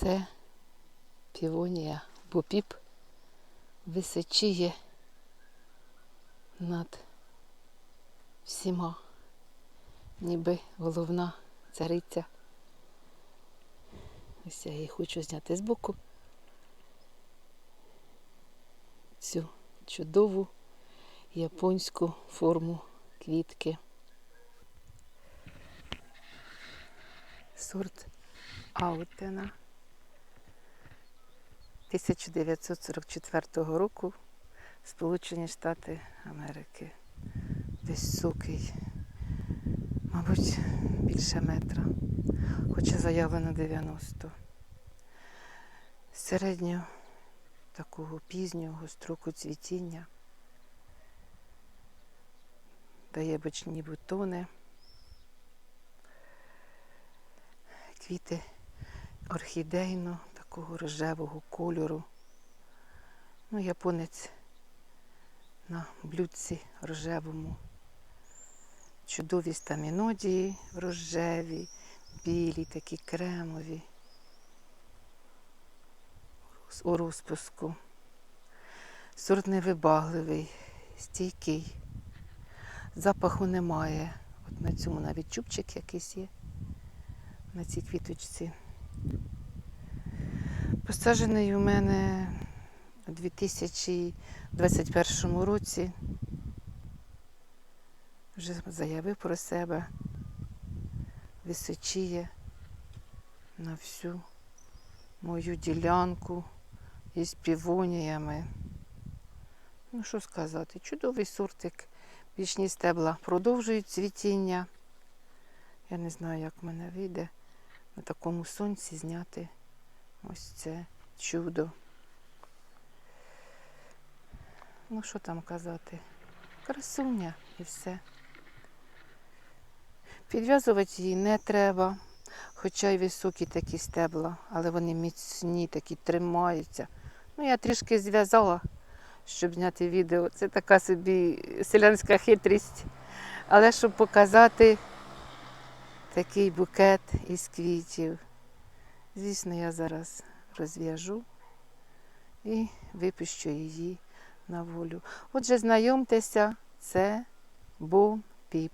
Це півонія бопіп височіє над всіма, ніби головна цариця. Ось я її хочу зняти з боку. Цю чудову японську форму квітки. Сорт Аутена 1944 року Сполучені Штати Америки. Високий, мабуть, більше метра, хоча заявлено 90. Середнього такого пізнього строку цвітіння. Дає бочні бутони. Квіти орхідейно, такого рожевого кольору. Ну, японець на блюдці рожевому. Чудові стамінодії рожеві, білі, такі кремові. У розпуску. Сорт невибагливий, стійкий. Запаху немає. От на цьому навіть чубчик якийсь є на цій квіточці. Посаджений у мене у 2021 році. Вже заявив про себе, височіє на всю мою ділянку із півоніями. Ну, що сказати, чудовий сортик. Пічні стебла продовжують цвітіння. Я не знаю, як мене вийде на такому сонці зняти ось це чудо. Ну, що там казати? Красуня і все. Підв'язувати її не треба, хоча й високі такі стебла, але вони міцні, такі тримаються. Ну, я трішки зв'язала, щоб зняти відео. Це така собі селянська хитрість. Але щоб показати такий букет із квітів. Звісно, я зараз розв'яжу і випущу її на волю. Отже, знайомтеся, це бум Піп.